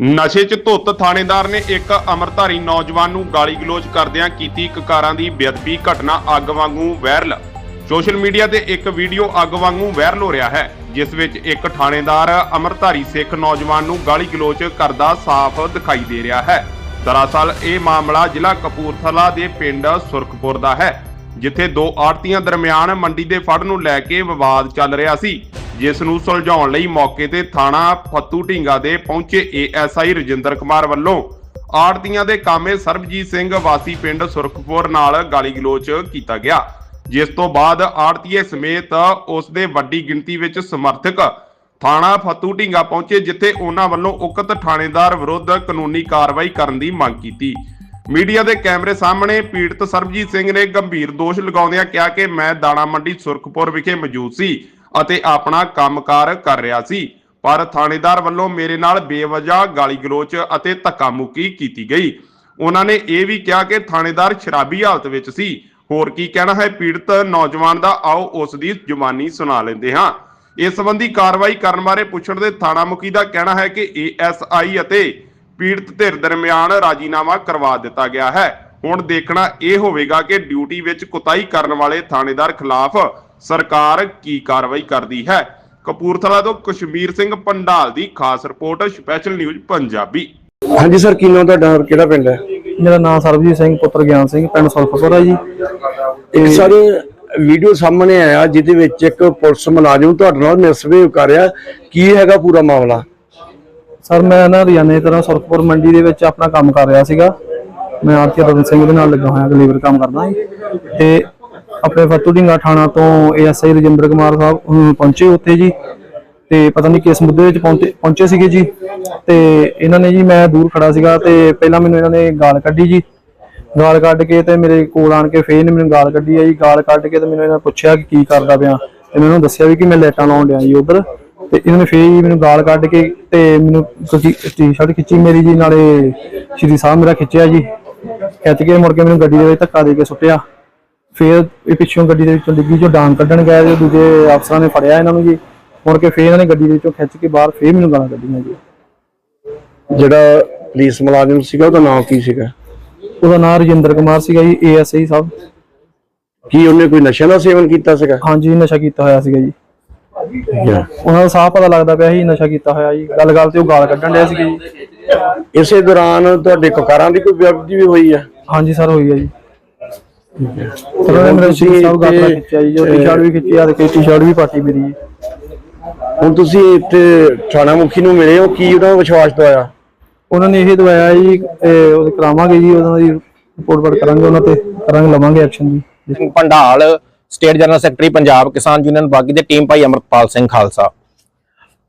ਨਸ਼ੇ 'ਚ ਧੁੱਤ ਥਾਣੇਦਾਰ ਨੇ ਇੱਕ ਅਮਰਧਾਰੀ ਨੌਜਵਾਨ ਨੂੰ ਗਾਲੀ ਗਲੋਚ ਕਰਦਿਆਂ ਕੀਤੀ ਕਕਾਰਾਂ ਦੀ ਬੇਅਦਬੀ ਘਟਨਾ ਅੱਗ ਵਾਂਗੂ ਵਾਇਰਲ। ਸੋਸ਼ਲ ਮੀਡੀਆ ਤੇ ਇੱਕ ਵੀਡੀਓ ਅੱਗ ਵਾਂਗੂ ਵਾਇਰਲ ਹੋ ਰਿਹਾ ਹੈ, ਜਿਸ ਵਿੱਚ ਇੱਕ ਥਾਣੇਦਾਰ ਅਮਰਧਾਰੀ ਸਿੱਖ ਨੌਜਵਾਨ ਨੂੰ ਗਾਲੀ ਗਲੋਚ ਕਰਦਾ ਸਾਫ਼ ਦਿਖਾਈ ਦੇ ਰਿਹਾ ਹੈ। ਦਰਅਸਲ, ਇਹ ਮਾਮਲਾ ਜ਼ਿਲ੍ਹਾ ਕਪੂਰਥਲਾ ਦੇ ਪਿੰਡ ਸੁਰਖਪੁਰ ਦਾ ਹੈ। ਜਿੱਥੇ ਦੋ ਆੜਤੀਆਂ ਦਰਮਿਆਨ ਮੰਡੀ ਦੇ ਫੜ ਨੂੰ ਲੈ ਕੇ ਵਿਵਾਦ ਚੱਲ ਰਿਹਾ ਸੀ, ਜਿਸ ਨੂੰ ਸੁਲਝਾਉਣ ਲਈ ਮੌਕੇ ਤੇ ਥਾਣਾ ਫੱਤੂ ਢੀਂਗਾ ਦੇ ਪਹੁੰਚੇ ਏਐਸਆਈ ਰਜਿੰਦਰ ਕੁਮਾਰ ਵੱਲੋਂ ਆੜਤੀਆਂ ਦੇ ਕਾਮੇ ਸਰਬਜੀਤ ਸਿੰਘ ਵਾਸੀ ਪਿੰਡ ਸੁਰਖਪੁਰ ਨਾਲ ਗਾਲੀ ਗਲੋਚ ਕੀਤਾ ਗਿਆ, ਜਿਸ ਤੋਂ ਬਾਅਦ ਆੜਤੀਏ ਸਮੇਤ ਉਸ ਦੇ ਵੱਡੀ ਗਿਣਤੀ ਵਿੱਚ ਸਮਰਥਕ ਥਾਣਾ ਫੱਤੂ ਢਿੰਗਾ ਪਹੁੰਚੇ, ਜਿੱਥੇ ਉਹਨਾਂ ਵੱਲੋਂ ਉਕਤ ਥਾਣੇਦਾਰ ਵਿਰੁੱਧ ਕਾਨੂੰਨੀ ਕਾਰਵਾਈ ਕਰਨ ਦੀ ਮੰਗ ਕੀਤੀ। ਮੀਡੀਆ ਦੇ ਕੈਮਰੇ ਸਾਹਮਣੇ ਪੀੜਤ ਸਰਬਜੀਤ ਸਿੰਘ ਨੇ ਗੰਭੀਰ ਦੋਸ਼ ਲਗਾਉਂਦਿਆਂ ਕਿਹਾ ਕਿ ਮੈਂ ਦਾਣਾ ਮੰਡੀ ਸੁਰਖਪੁਰ ਵਿਖੇ ਮੌਜੂਦ ਸੀ ਅਤੇ ਆਪਣਾ ਕੰਮਕਾਰ ਕਰ ਰਿਹਾ ਸੀ, ਪਰ ਥਾਣੇਦਾਰ ਵੱਲੋਂ ਮੇਰੇ ਨਾਲ ਬੇਵਜ੍ਹਾ ਗਾਲੀ ਗਲੋਚ ਅਤੇ ਧੱਕਾ ਮੁੱਕੀ ਕੀਤੀ ਗਈ। ਉਹਨਾਂ ਨੇ ਇਹ ਵੀ ਕਿਹਾ ਕਿ ਥਾਣੇਦਾਰ ਸ਼ਰਾਬੀ ਹਾਲਤ ਵਿੱਚ ਸੀ। ਹੋਰ ਕੀ ਕਹਿਣਾ ਹੈ? ਪੀੜਤ ਨੌਜਵਾਨ ਦਾ ਆਓ, ਉਸ ਦੀ ਜ਼ੁਬਾਨੀ ਸੁਣਾ ਲੈਂਦੇ ਹਾਂ। ਇਸ ਸੰਬੰਧੀ ਕਾਰਵਾਈ ਕਰਨ ਬਾਰੇ ਪੁੱਛਣ ਦੇ ਥਾਣਾ ਮੁਖੀ ਦਾ ਕਹਿਣਾ ਹੈ ਕਿ ਏਐਸਆਈ ਅਤੇ ਪੀੜਤ ਧਿਰ ਦਰਮਿਆਨ ਰਾਜੀਨਾਮਾ ਕਰਵਾ ਦਿੱਤਾ ਗਿਆ ਹੈ। ਹੁਣ ਦੇਖਣਾ ਇਹ ਹੋਵੇਗਾ ਕਿ ਡਿਊਟੀ ਵਿੱਚ ਕੁਤਾਈ ਕਰਨ ਵਾਲੇ ਥਾਣੇਦਾਰ ਖਿਲਾਫ ਸਰਕਾਰ ਕੀ ਕਾਰਵਾਈ ਕਰਦੀ ਹੈ। ਕਪੂਰਥਲਾ ਤੋਂ ਕਸ਼ਮੀਰ ਸਿੰਘ ਪੰਡਾਲ ਦੀ ਖਾਸ ਰਿਪੋਰਟ ਸਪੈਸ਼ਲ ਨਿਊਜ਼ ਪੰਜਾਬੀ। ਹਾਂਜੀ ਸਰ ਕੀ ਨਾਮ ਤੁਹਾਡਾ ਔਰ ਕਿਹੜਾ ਪਿੰਡ ਹੈ? ਮੇਰਾ ਨਾਮ ਸਰਬਜੀਤ ਸਿੰਘ ਪੁੱਤਰ ਗਿਆਨ ਸਿੰਘ ਪਿੰਡ ਸੁਲਫਪੁਰ ਹੈ ਜੀ। ਇੱਕ ਸਰ ਵੀਡੀਓ ਸਾਹਮਣੇ ਆਇਆ ਜਿਹਦੇ ਵਿੱਚ ਇੱਕ ਪੁਲਿਸ ਮੁਲਾਜ਼ਮ ਤੁਹਾਡੇ ਨਾਲ ਮਿਸਬਿਹੇਵ ਕਰ ਰਿਹਾ। ਕੀ ਹੈਗਾ ਪੂਰਾ ਮਾਮਲਾ? ਸਰ ਮੈਂ ਨਾ ਰੋਜ਼ਾਨੇ ਦੀ ਤਰ੍ਹਾਂ ਸੁਲਫਪੁਰ ਮੰਡੀ ਦੇ ਵਿੱਚ ਆਪਣਾ ਕੰਮ ਕਰ ਰਿਹਾ ਸੀਗਾ। ਮੈਂ ਆਰਤੀ ਰਤਨ ਸਿੰਘ ਦੇ ਨਾਲ ਲੱਗਾ ਹੋਇਆ ਲੇਬਰ ਕੰਮ ਕਰਦਾ। ਜੀ ਤੇ ਆਪਣੇ ਫਤੂ ਢਿੰਗਾ ਥਾਣਾ ਤੋਂ ਏਐਸਆਈ ਰਜਿੰਦਰ ਕੁਮਾਰ ਸਾਹਿਬ ਅਮ, ਪਹੁੰਚੇ ਉੱਥੇ ਜੀ। ਤੇ ਪਤਾ ਨਹੀਂ ਕਿਸ ਮੁੱਦੇ ਵਿੱਚ ਪਹੁੰਚੇ ਪਹੁੰਚੇ ਸੀਗੇ ਜੀ। ਤੇ ਇਹਨਾਂ ਨੇ ਜੀ ਮੈਂ ਦੂਰ ਖੜਾ ਸੀਗਾ ਤੇ ਪਹਿਲਾਂ ਮੈਨੂੰ ਇਹਨਾਂ ਨੇ ਗਾਲ ਕੱਢੀ ਜੀ। ਗਾਲ ਕੱਢ ਕੇ ਤੇ ਮੇਰੇ ਕੋਲ ਆਣ ਕੇ ਫੇਰ ਇਹਨੇ ਮੈਨੂੰ ਗਾਲ ਕੱਢੀ ਆ ਜੀ। ਗਾਲ ਕੱਢ ਕੇ ਤੇ ਮੈਨੂੰ ਇਹਨਾਂ ਨੇ ਪੁੱਛਿਆ ਕਿ ਕੀ ਕਰਦਾ ਪਿਆ। ਤੇ ਮੈਨੂੰ ਦੱਸਿਆ ਵੀ ਕਿ ਮੈਂ ਲੈਟਾਂ ਲਾਉਣ ਡਿਆ ਜੀ ਉਧਰ। ਤੇ ਇਹਨਾਂ ਨੇ ਫੇਰ ਜੀ ਮੈਨੂੰ ਗਾਲ ਕੱਢ ਕੇ ਤੇ ਮੈਨੂੰ ਟੀ-ਸ਼ਰਟ ਖਿੱਚੀ ਮੇਰੀ ਜੀ ਨਾਲੇ ਸ਼੍ਰੀ ਸਾਹਿਬ ਮੇਰਾ ਖਿੱਚਿਆ ਜੀ। ਖਿੱਚ ਕੇ ਮੁੜ ਕੇ ਮੈਨੂੰ ਗੱਡੀ ਦੇ ਵਿੱਚ ਧੱਕਾ ਦੇ ਕੇ ਸੁੱਟਿਆ। ਫੇਰ ਇਹ ਪਿੱਛੋਂ ਗੱਡੀ ਦੇ ਵਿੱਚੋਂ ਡਿੱਗੀ ਜੋ ਡਾਂਗ ਕੱਢਣ ਗਏ ਤੇ ਦੂਜੇ ਅਫਸਰਾਂ ਨੇ ਫੜਿਆ ਇਹਨਾਂ ਨੂੰ ਜੀ। ਮੁੜ ਕੇ ਫੇਰ ਇਹਨਾਂ ਨੇ ਗੱਡੀ ਦੇ ਵਿੱਚੋਂ ਖਿੱਚ ਕੇ ਬਾਹਰ ਫੇਰ ਮੈਨੂੰ ਗਾਲਾਂ ਕੱਢੀਆਂ ਜੀ। ਜਿਹੜਾ ਪੁਲਿਸ ਮੁਲਾਜ਼ਮ ਸੀਗਾ ਉਹਦਾ ਨਾਮ ਕੀ ਸੀਗਾ? ਉਹਦਾ ਨਾਮ ਰਜਿੰਦਰ ਕੁਮਾਰ ਸੀਗਾ ਜੀ ਏਐਸਆਈ ਸਾਹਿਬ। ਕੀ ਉਹਨੇ ਕੋਈ ਨਸ਼ਾ ਦਾ ਸੇਵਨ ਕੀਤਾ ਸੀਗਾ? ਹਾਂਜੀ ਨਸ਼ਾ ਕੀਤਾ ਹੋਇਆ ਸੀਗਾ ਜੀ। ਹੈ। ਉਹਨਾਂ ਦਾ ਸਾਹ ਪਤਾ ਲੱਗਦਾ ਪਿਆ ਸੀ ਨਸ਼ਾ ਕੀਤਾ ਹੋਇਆ ਜੀ। ਗੱਲ ਗੱਲ ਤੇ ਉਹ ਗਾਲ ਕੱਢਣ ਡਿਆ ਸੀਗਾ ਜੀ। ਇਸੇ ਦੌਰਾਨ ਤੁਹਾਡੇ ਕਕਾਰਾਂ ਦੀ ਕੋਈ ਵਿਅਕਤੀ ਵੀ ਹੋਈ ਹੈ ਹਾਂਜੀ ਸਰ ਹੋਈ ਹੈ ਜੀ। ਸਰ ਉਹਨੇ ਮੇਰੇ ਤੁਸੀਂ ਸ਼ੀਰ ਸਾਹਿਬ ਗਾਤਰਾ ਇੱਥੇ, ਖਿੱਚਿਆ ਜੀ ਜੋ ਟੀ-ਸ਼ਰਟ ਵੀ ਖਿੱਚੀ ਆ ਤੇ ਟੀ-ਸ਼ਰਟ ਵੀ ਪਾਟੀ ਮੇਰੀ ਜੀ। ਹੁਣ ਤੁਸੀਂ ਇੱਥੇ ਥਾਣਾ ਮੁਖੀ ਨੂੰ ਮਿਲੇ ਹੋ ਕੀ ਉਹਨਾਂ ਨੂੰ ਵਿਸ਼ਵਾਸ ਦਵਾਇਆ? ਉਹਨਾਂ ਨੇ ਇਹ ਦਵਾਇਆ ਜੀ ਇਹ ਉਹਦੇ ਕਰਾਵਾਂਗੇ ਜੀ ਉਹਨਾਂ ਦੀ ਰਿਪੋਰਟ ਵਰ ਕਰਾਂਗੇ ਉਹਨਾਂ ਤੇ ਕਰਾਂਗੇ ਲਵਾਂਗੇ ਐਕਸ਼ਨ ਜੀ। ਪੰਡਾਲ ਸਟੇਟ ਜਨਰਲ ਸੈਕਟਰੀ ਪੰਜਾਬ ਕਿਸਾਨ ਯੂਨੀਅਨ ਬਾਗੀ ਦੇ ਟੀਮ ਭਾਈ ਅਮਰਪਾਲ ਸਿੰਘ ਖਾਲਸਾ।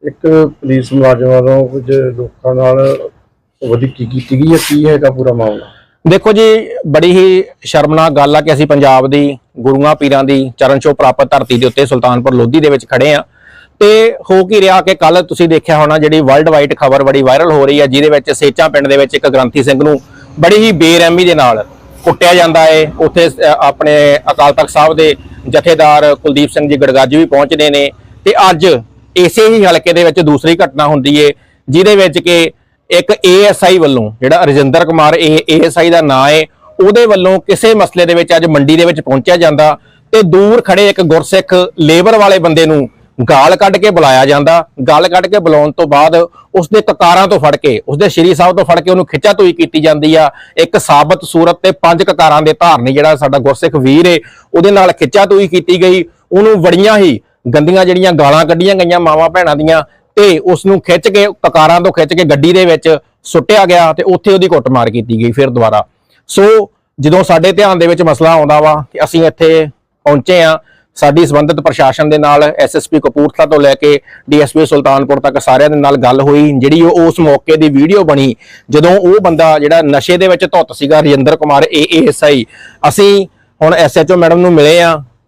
ਇੱਕ ਪੁਲਿਸ ਮੁਲਾਜ਼ਮ ਵੱਲੋਂ ਕੁਝ ਲੋਕਾਂ ਨਾਲ ਵਧੀਕੀ ਕੀਤੀ ਗਈ ਹੈ? ਕੀ ਹੈਗਾ ਪੂਰਾ ਮਾਮਲਾ? ਦੇਖੋ ਜੀ ਬੜੀ ਹੀ ਸ਼ਰਮਨਾਕ ਗੱਲ ਆ ਕਿ ਅਸੀਂ ਪੰਜਾਬ ਦੀ ਗੁਰੂਆਂ ਪੀਰਾਂ ਦੀ ਚਰਨ ਛੋਹ ਪ੍ਰਾਪਤ ਧਰਤੀ ਦੇ ਉੱਤੇ ਸੁਲਤਾਨਪੁਰ ਲੋਧੀ ਦੇ ਵਿੱਚ ਖੜੇ ਆ ਤੇ ਹੋ ਕੀ ਰਿਹਾ ਕਿ ਕੱਲ ਤੁਸੀਂ ਦੇਖਿਆ ਹੋਣਾ ਜਿਹੜੀ ਵਰਲਡ ਵਾਈਡ ਖਬਰ ਬੜੀ ਵਾਇਰਲ ਹੋ ਰਹੀ ਹੈ ਜਿਹਦੇ ਵਿੱਚ ਸੇਚਾਂ ਪਿੰਡ ਦੇ ਵਿੱਚ ਇੱਕ ਗ੍ਰੰਥੀ ਸਿੰਘ ਨੂੰ ਬੜੀ ਹੀ ਬੇਰਹਿਮੀ ਦੇ ਨਾਲ ਕੁੱਟਿਆ ਜਾਂਦਾ ਏ ਉੱਥੇ ਆਪਣੇ ਅਕਾਲ ਤਖਤ ਸਾਹਿਬ ਦੇ ਜਥੇਦਾਰ ਕੁਲਦੀਪ ਸਿੰਘ ਜੀ ਗੜਗਾਜੀ ਵੀ ਪਹੁੰਚਦੇ ਨੇ ਤੇ ਅੱਜ ਇਸੇ ਹੀ ਹਲਕੇ ਦੇ ਵਿੱਚ ਦੂਸਰੀ ਘਟਨਾ ਹੁੰਦੀ ਏ, ਜਿਹਦੇ ਵਿੱਚ ਕਿ ਇੱਕ ਏਐਸਆਈ ਵੱਲੋਂ ਜਿਹੜਾ ਰਜਿੰਦਰ ਕੁਮਾਰ, ਇਹ ਏਐਸਆਈ ਦਾ ਨਾਂ ਏ, ਉਹਦੇ ਵੱਲੋਂ ਕਿਸੇ ਮਸਲੇ ਦੇ ਵਿੱਚ ਅੱਜ ਮੰਡੀ ਦੇ ਵਿੱਚ ਪਹੁੰਚਿਆ ਜਾਂਦਾ ਤੇ ਦੂਰ ਖੜੇ ਇੱਕ ਗੁਰਸਿੱਖ ਲੇਬਰ ਵਾਲੇ ਬੰਦੇ ਨੂੰ ਗਾਲ ਕੱਢ ਕੇ ਬੁਲਾਇਆ ਜਾਂਦਾ। ਗਾਲ ਕੱਢ ਕੇ ਬੁਲਾਉਣ ਤੋਂ ਬਾਅਦ ਉਸਦੇ ਕਕਾਰਾਂ ਤੋਂ ਫੜ ਕੇ, ਉਸਦੇ ਸ਼੍ਰੀ ਸਾਹਿਬ ਤੋਂ ਫੜ ਕੇ ਉਹਨੂੰ ਖਿੱਚਾ ਤੋਈ ਕੀਤੀ ਜਾਂਦੀ ਆ। ਇੱਕ ਸਾਬਤ ਸੂਰਤ ਤੇ ਪੰਜ ਕਕਾਰਾਂ ਦੇ ਧਾਰਨੀ ਜਿਹੜਾ ਸਾਡਾ ਗੁਰਸਿੱਖ ਵੀਰ ਏ, ਉਹਦੇ ਨਾਲ ਖਿੱਚਾ ਤੋਈ ਕੀਤੀ ਗਈ। ਉਹਨੂੰ ਬੜੀਆਂ ਹੀ ਗੰਦੀਆਂ ਜਿਹੜੀਆਂ ਗਾਲਾਂ ਕੱਢੀਆਂ ਗਈਆਂ ਮਾਵਾਂ ਭੈਣਾਂ ਦੀਆਂ ਤੇ ਉਸ ਨੂੰ ਖਿੱਚ ਕੇ, ਕਕਾਰਾਂ ਤੋਂ ਖਿੱਚ ਕੇ ਗੱਡੀ ਦੇ ਵਿੱਚ ਸੁੱਟਿਆ ਗਿਆ ਤੇ ਉੱਥੇ ਉਹਦੀ ਕੁੱਟਮਾਰ ਕੀਤੀ ਗਈ ਫਿਰ ਦੁਬਾਰਾ। ਸੋ ਜਦੋਂ ਸਾਡੇ ਧਿਆਨ ਦੇ ਵਿੱਚ ਮਸਲਾ ਆਉਂਦਾ ਵਾ ਕਿ ਅਸੀਂ ਇੱਥੇ ਪਹੁੰਚੇ ਆ ਸਾਡੀ ਸੰਬੰਧਿਤ ਪ੍ਰਸ਼ਾਸਨ ਦੇ ਨਾਲ ਐਸਐਸਪੀ ਕਪੂਰਥਲਾ ਤੋਂ ਲੈ ਕੇ ਡੀਐਸਪੀ ਸੁਲਤਾਨਪੁਰ ਤੱਕ ਸਾਰਿਆਂ ਦੇ ਨਾਲ ਗੱਲ ਹੋਈ, ਜਿਹੜੀ ਉਹ ਉਸ ਮੌਕੇ ਦੀ ਵੀਡੀਓ ਬਣੀ, ਜਦੋਂ ਉਹ ਬੰਦਾ ਜਿਹੜਾ ਨਸ਼ੇ ਦੇ ਵਿੱਚ ਧੁੱਤ ਸੀਗਾ, ਰਜਿੰਦਰ ਕੁਮਾਰ ਏਐਸਆਈ ਅਸੀਂ ਹੁਣ ਐਸਐਚਓ ਮੈਡਮ ਨੂੰ ਮਿਲੇ ਆ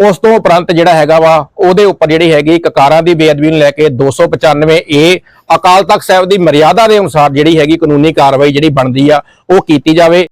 ਉਸ ਤੋਂ ਉਪਰੰਤ ਜਿਹੜਾ ਹੈਗਾ ਵਾ, ਉਹਦੇ ਉੱਪਰ ਜਿਹੜੀ ਹੈਗੀ ਕਕਾਰਾਂ ਦੀ ਬੇਅਦਬੀ ਨੂੰ ਲੈ ਕੇ 295 ਏ ਅਕਾਲ ਤਖਤ ਸਾਹਿਬ ਦੀ ਮਰਿਆਦਾ ਦੇ ਅਨੁਸਾਰ ਜਿਹੜੀ ਹੈਗੀ ਕਾਨੂੰਨੀ ਕਾਰਵਾਈ ਜਿਹੜੀ ਬਣਦੀ ਆ, ਉਹ ਕੀਤੀ ਜਾਵੇ।